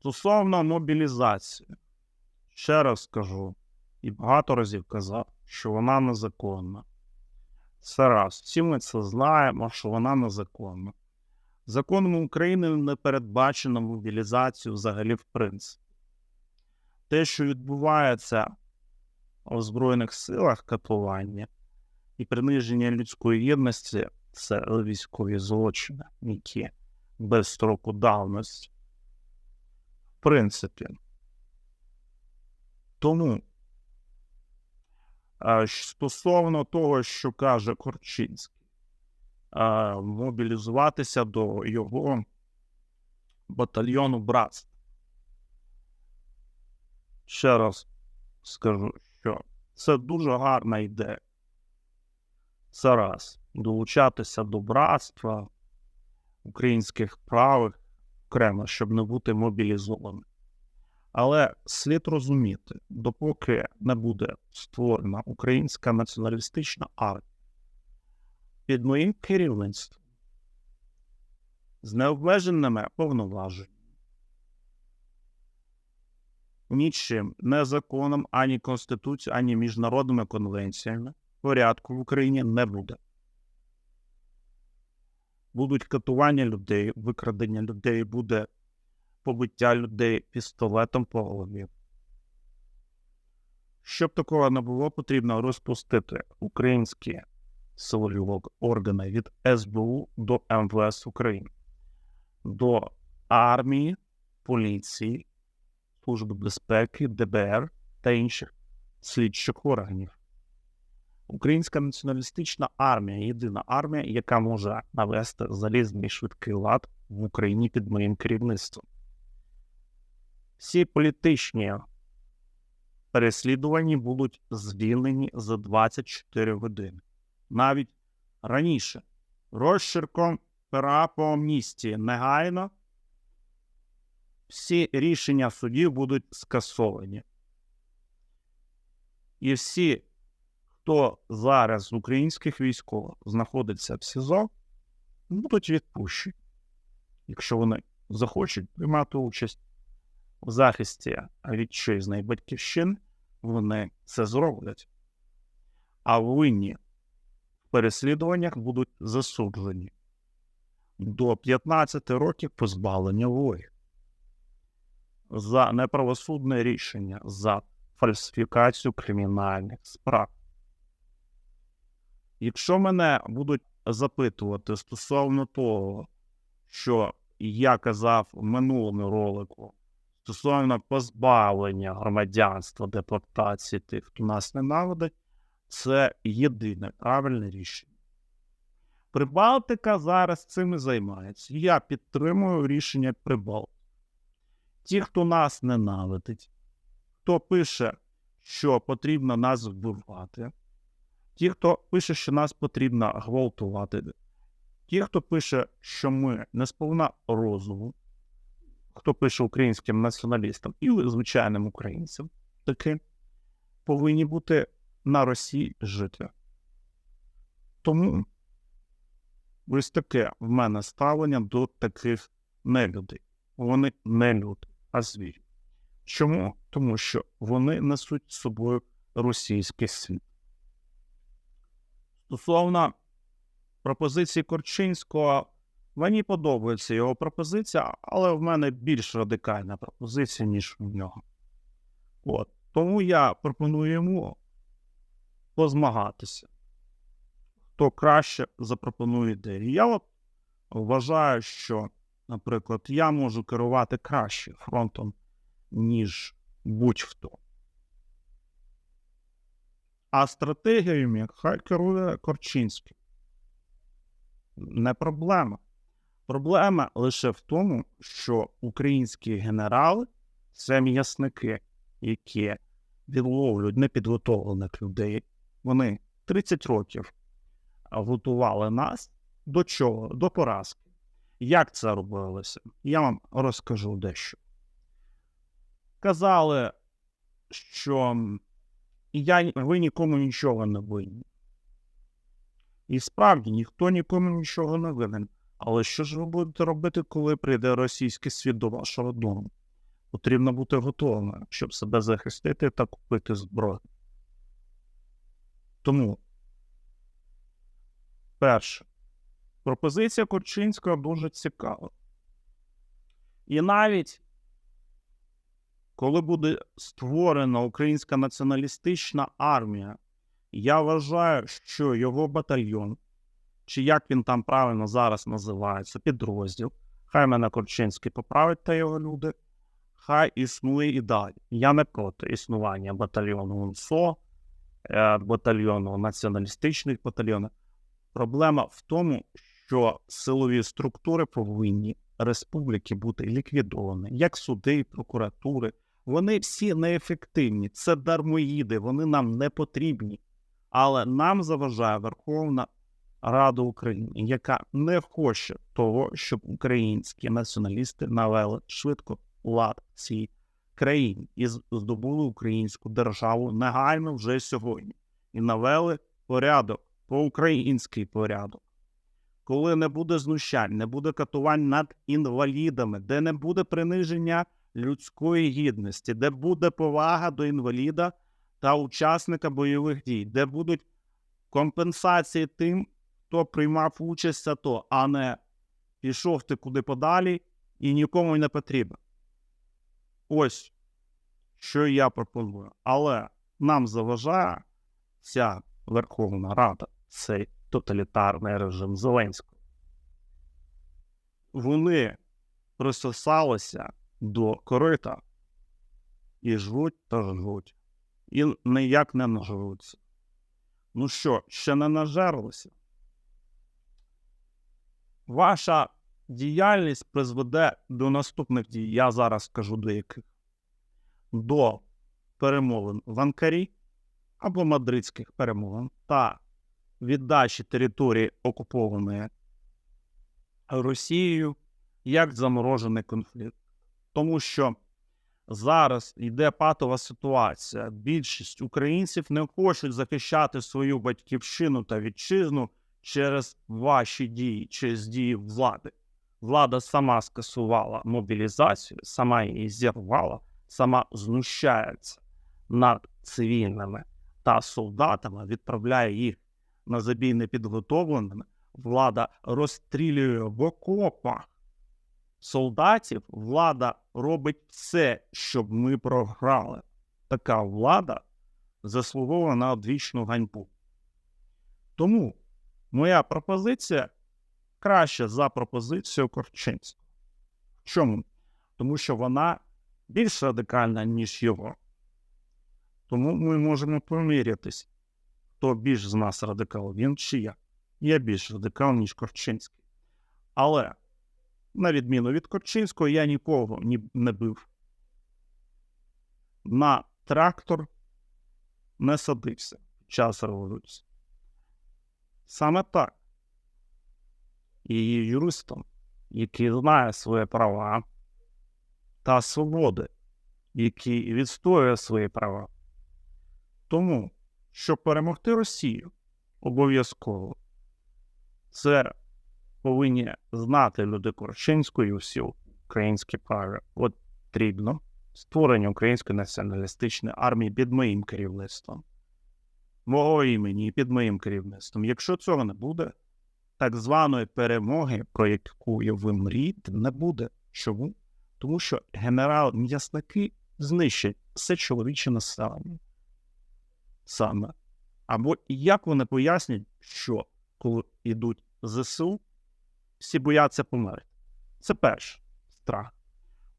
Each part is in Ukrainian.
Стосовно мобілізації, ще раз скажу, і багато разів казав, що вона незаконна. Це раз. Всі ми це знаємо, що вона незаконна. Законом України не передбачено мобілізацію взагалі в принципі. Те, що відбувається у Збройних силах катування і приниження людської єдності, це військові злочини, які без строку давності. Принципі. Тому стосовно того, що каже Корчинський, мобілізуватися до його батальйону братств. Ще раз скажу, що це дуже гарна ідея. Це раз. Долучатися до братства українських правих окремо, щоб не бути мобілізованим. Але слід розуміти, допоки не буде створена українська націоналістична армія під моїм керівництвом з необмеженими повноваженнями, нічим, не законом, ані Конституцією, ані міжнародними конвенціями порядку в Україні не буде. Будуть катування людей, викрадення людей, буде побиття людей пістолетом по голові. Щоб такого не було, потрібно розпустити українські силові органи від СБУ до МВС України, до армії, поліції, Служби безпеки, ДБР та інших слідчих органів. Українська націоналістична армія єдина армія, яка може навести залізний швидкий лад в Україні під моїм керівництвом. Всі політичні переслідувані будуть звільнені за 24 години. Навіть раніше розчерком пера по амністії негайно всі рішення судів будуть скасовані. І всі, хто зараз з українських військових знаходиться в СІЗО, будуть відпущені, якщо вони захочуть приймати участь в захисті вітчизни і батьківщини, вони це зроблять. А винні в переслідуваннях будуть засуджені до 15 років позбавлення волі за неправосудне рішення, за фальсифікацію кримінальних справ. Якщо мене будуть запитувати стосовно того, що я казав в минулому ролику, стосовно позбавлення громадянства, депортації тих, хто нас ненавидить, це єдине правильне рішення. Прибалтика зараз цим і займається. Я підтримую рішення Прибалтики. Ті, хто нас ненавидить, хто пише, що потрібно нас вбивати, ті, хто пише, що нас потрібно гвалтувати, ті, хто пише, що ми не сповна розуму, хто пише українським націоналістам і звичайним українцям, таки повинні бути на Росії жити. Тому ось таке в мене ставлення до таких нелюдей. Вони не люди, а звірі. Чому? Тому що вони несуть з собою російський світ. Стосовно пропозиції Корчинського, мені подобається його пропозиція, але в мене більш радикальна пропозиція, ніж в нього. От. Тому я пропоную йому позмагатися. Хто краще запропонує ідеї. Я от вважаю, що, наприклад, я можу керувати краще фронтом, ніж будь-хто. А стратегіями хай керує Корчинський. Не проблема. Проблема лише в тому, що українські генерали це м'ясники, які відловлюють непідготовлених людей. Вони 30 років готували нас до чого? До поразки. Як це робилося? Я вам розкажу дещо. Казали, що я, ви нікому нічого не винні. І справді ніхто нікому нічого не винен. Але що ж ви будете робити, коли прийде російський світ до вашого дому? потрібно бути готовими, щоб себе захистити та купити зброю. Тому, перше, пропозиція Корчинського дуже цікава. І навіть коли буде створена українська націоналістична армія, я вважаю, що його батальйон, чи як він там правильно зараз називається, підрозділ, хай мене Корчинський поправить та його люди, хай існує і далі. Я не проти існування батальйону УНСО, е, батальйону націоналістичних батальйонів. Проблема в тому, що силові структури повинні республіки бути ліквідовані, як суди прокуратури. Вони всі неефективні, це дармоїди, вони нам не потрібні. Але нам заважає Верховна Рада України, яка не хоче того, щоб українські націоналісти навели швидко лад цій країні і здобули українську державу негайно вже сьогодні і навели порядок, по-український порядок. Коли не буде знущань, не буде катувань над інвалідами, де не буде приниження людської гідності, де буде повага до інваліда та учасника бойових дій, де будуть компенсації тим, хто приймав участь в АТО, а не пішов ти куди подалі і нікому не потрібен. Ось що я пропоную. Але нам заважає ця Верховна Рада, цей тоталітарний режим Зеленського. Вони присосалися до корита і жруть та жруть, і ніяк не нажруться. Ну що, ще не нажерлися? Ваша діяльність призведе до наступних дій. Я зараз скажу до яких. До перемовин в Анкарі або мадридських перемовин та віддачі території окупованої Росією як заморожений конфлікт. Тому що зараз йде патова ситуація. Більшість українців не хочуть захищати свою батьківщину та вітчизну через ваші дії, через дії влади. Влада сама скасувала мобілізацію, сама її зірвала, сама знущається над цивільними та солдатами, відправляє їх на забій непідготовленими. Влада розстрілює в окопах солдатів. Влада робить все, щоб ми програли. Така влада заслуговує на одвічну ганьбу. Тому моя пропозиція краща за пропозицію Корчинського. Чому? Тому що вона більш радикальна, ніж його. Тому ми можемо помірятись, хто більш з нас радикал, він чи я. Я більш радикал, ніж Корчинський. Але, на відміну від Корчинського, я нікого ні, не бив. На трактор не садився під час революції. Саме так. І юристом, який знає свої права та свободи, який відстоює свої права. Тому, щоб перемогти Росію, обов'язково це повинні знати люди Корчинської і всі українські прави. Потрібно створення української націоналістичної армії під моїм керівництвом, мого імені і під моїм керівництвом. Якщо цього не буде, так званої перемоги, про яку ви мрієте, не буде. Чому? Тому що генерал-м'ясники знищать все чоловіче населення. Саме. Або як вони пояснять, що коли йдуть ЗСУ, всі бояться померти. Це перший страх.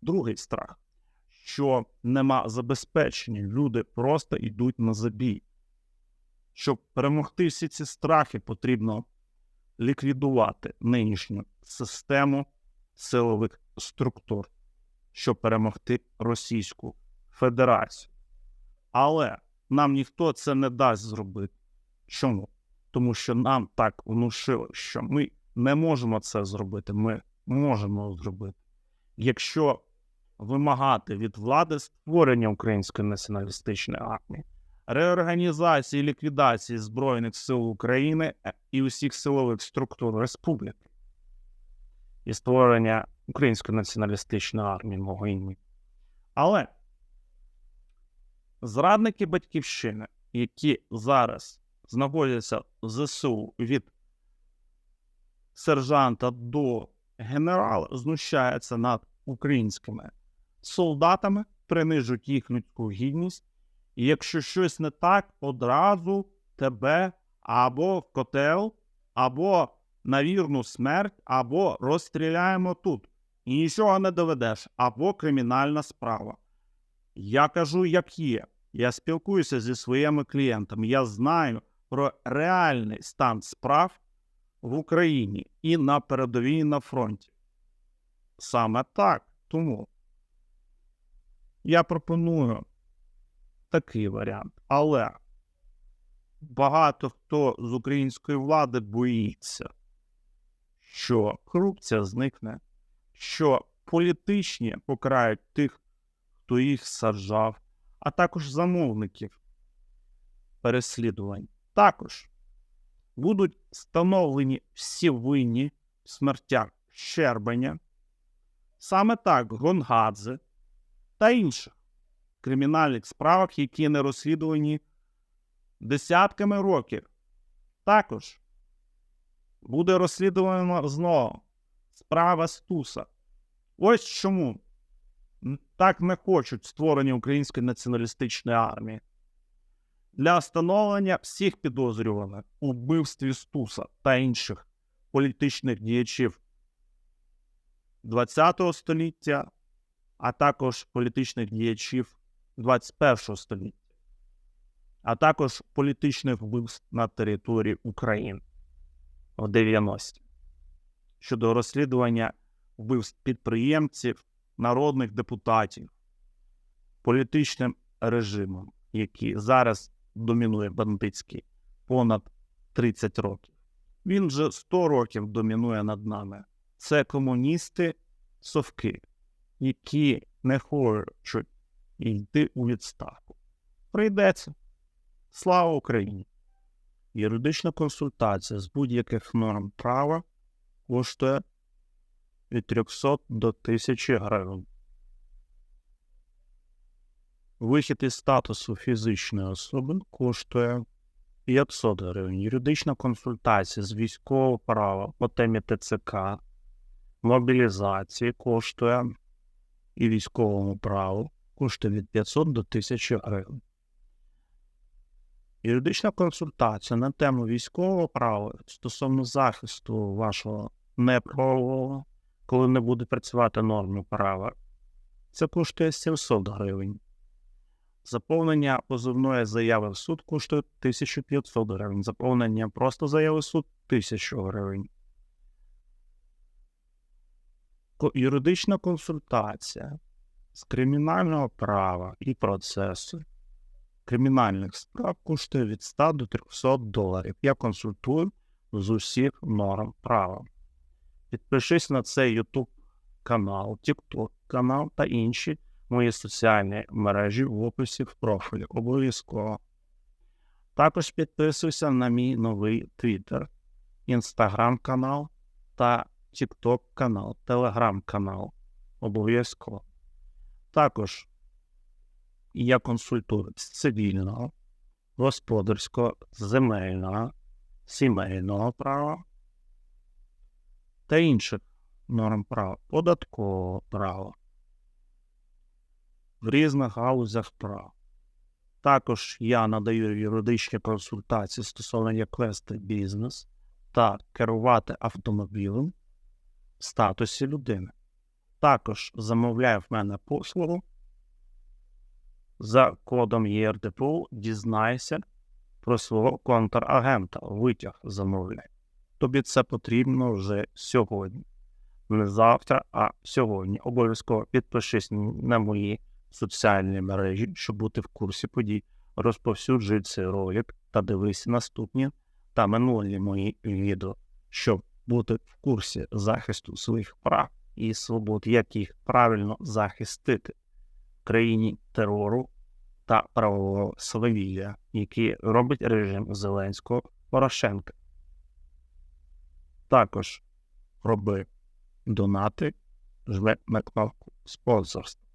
Другий страх, що нема забезпечення, люди просто йдуть на забій. Щоб перемогти всі ці страхи, потрібно ліквідувати нинішню систему силових структур, щоб перемогти Російську Федерацію. Але нам ніхто це не дасть зробити. Чому? Тому що нам так внушили, що ми не можемо це зробити. Ми можемо зробити. Якщо вимагати від влади створення української націоналістичної армії, реорганізації ліквідації Збройних сил України і усіх силових структур республіки і створення української націоналістичної армії мого імені, Але зрадники батьківщини, які зараз знаходяться в ЗСУ від сержанта до генерала, знущаються над українськими солдатами, принижують їх людську гідність. І якщо щось не так, одразу тебе або в котел, або на вірну смерть, або розстріляємо тут. І нічого не доведеш, або кримінальна справа. Я кажу, як є. Я спілкуюся зі своїми клієнтами. Я знаю про реальний стан справ в Україні і на передовій на фронті. Саме так. Тому я пропоную такий варіант. Але багато хто з української влади боїться, що корупція зникне, що політичні покарають тих, хто їх саджав, а також замовників переслідувань. Також будуть встановлені всі винні в смертях саме так Гонгадзе та інших кримінальних справах, які не розслідувані десятками років. Також буде розслідувана знову справа Стуса. Ось чому так не хочуть створення української націоналістичної армії. Для встановлення всіх підозрюваних у вбивстві Стуса та інших політичних діячів ХХ століття, а також політичних діячів 21 століття, а також політичних вбивств на території України в 90-ті щодо розслідування вбивств підприємців, народних депутатів, політичним режимом, який зараз домінує бандитський понад 30 років. Він вже 100 років домінує над нами. Це комуністи совки, які не хочуть йти у відставку. Прийдеться. Слава Україні! Юридична консультація з будь-яких норм права коштує від 300 до 1000 гривень. Вихід із статусу фізичної особи коштує 500 гривень. Юридична консультація з військового права по темі ТЦК, мобілізації коштує і військовому праву коштує від 500 до 1000 гривень. Юридична консультація на тему військового права стосовно захисту вашого неправового, коли не буде працювати норми права, це коштує 700 гривень. Заповнення позовної заяви в суд коштує 1500 гривень. Заповнення просто заяви в суд 1000 гривень. Юридична консультація з кримінального права і процесу кримінальних справ коштує від 100 до 300 доларів. Я консультую з усіх норм права. Підпишись на цей YouTube канал, TikTok канал та інші мої соціальні мережі в описі в профілі. Обов'язково. Також підписуйся на мій новий Twitter, Instagram канал та TikTok канал, Telegram канал. Обов'язково. Також я консультую цивільного, господарського, земельного, сімейного права та інших норм права, податкового права в різних галузях прав. Також я надаю юридичні консультації стосовно як вести бізнес та керувати автомобілем в статусі людини. Також замовляю в мене послугу за кодом ЄРДПУ дізнайся про свого контрагента. Витяг замовляй. Тобі це потрібно вже сьогодні. Не завтра, а сьогодні. Обов'язково підпишись на мої соціальні мережі, щоб бути в курсі подій. Розповсюджуй цей ролик та дивись наступні та минулі мої відео, щоб бути в курсі захисту своїх прав і свобод, як їх правильно захистити в країні терору та правового свавілля, які робить режим Зеленського Порошенка. Також роби донати, жми на кнопку спонсорства.